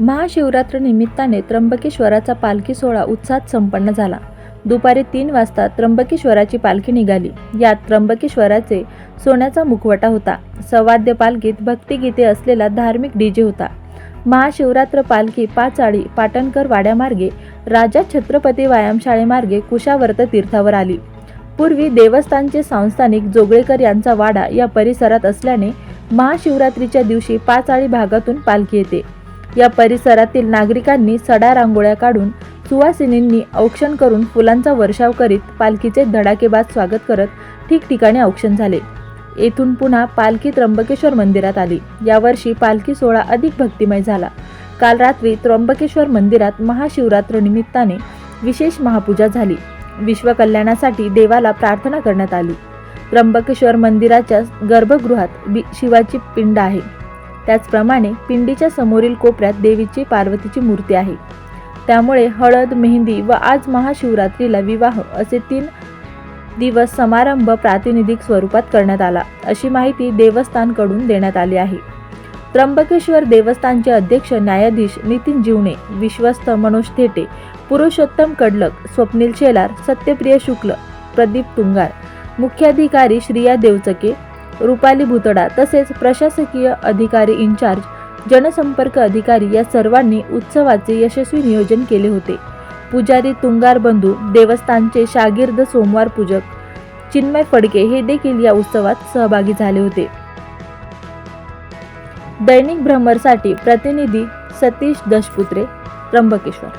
महाशिवरात्र निमित्ताने त्र्यंबकेश्वराचा पालखी सोहळा उत्साहात संपन्न झाला. दुपारी तीन वाजता त्र्यंबकेश्वराची पालखी निघाली. यात त्र्यंबकेश्वराचे सोन्याचा मुखवटा होता. सवाद्य पालखीत भक्तिगीते असलेला धार्मिक डीजे होता. महाशिवरात्र पालखी पाचाळी पाटणकर वाड्यामार्गे राजा छत्रपती व्यायामशाळेमार्गे कुशावर्त तीर्थावर आली. पूर्वी देवस्थानचे सांस्थानिक जोगळेकर यांचा वाडा या परिसरात असल्याने महाशिवरात्रीच्या दिवशी पाचाळी भागातून पालखी येते. या परिसरातील नागरिकांनी सडा रांगोळ्या काढून सुवासिनींनी औक्षण करून फुलांचा वर्षाव करीत पालखीचे धडाकेबाज स्वागत करत ठिकठिकाणी औक्षण झाले. येथून पुन्हा पालखी त्र्यंबकेश्वर मंदिरात आली. यावर्षी पालखी सोहळा अधिक भक्तिमय झाला. काल रात्री त्र्यंबकेश्वर मंदिरात महाशिवरात्र निमित्ताने विशेष महापूजा झाली. विश्वकल्याणासाठी देवाला प्रार्थना करण्यात आली. त्र्यंबकेश्वर मंदिराच्या गर्भगृहात बी- शिवाची पिंड आहे. त्याचप्रमाणे पिंडीच्या समोरील कोपऱ्यात देवीची पार्वतीची मूर्ती आहे. त्यामुळे हळद मेहंदी व आज महाशिवरात्रीला विवाह असे तीन दिवस समारंभ प्रातिनिधिक स्वरूपात करण्यात आला अशी माहिती देवस्थानकडून देण्यात आली आहे. त्र्यंबकेश्वर देवस्थानचे अध्यक्ष न्यायाधीश नितीन जीवणे विश्वस्त मनोज थेटे पुरुषोत्तम कडलक स्वप्नील शेलार सत्यप्रिय शुक्ल प्रदीप तुंगार मुख्याधिकारी श्रिया देवचके रुपाली भुतडा तसेच प्रशासकीय अधिकारी इन्चार्ज जनसंपर्क अधिकारी या सर्वांनी उत्सवाचे यशस्वी नियोजन केले होते. पुजारी तुंगार बंधू देवस्थानचे शागिर्द सोमवार पूजक चिन्मय फडके हे देखील या उत्सवात सहभागी झाले होते. दैनिक भ्रमरसाठी प्रतिनिधी सतीश दशपुत्रे त्र्यंबकेश्वर.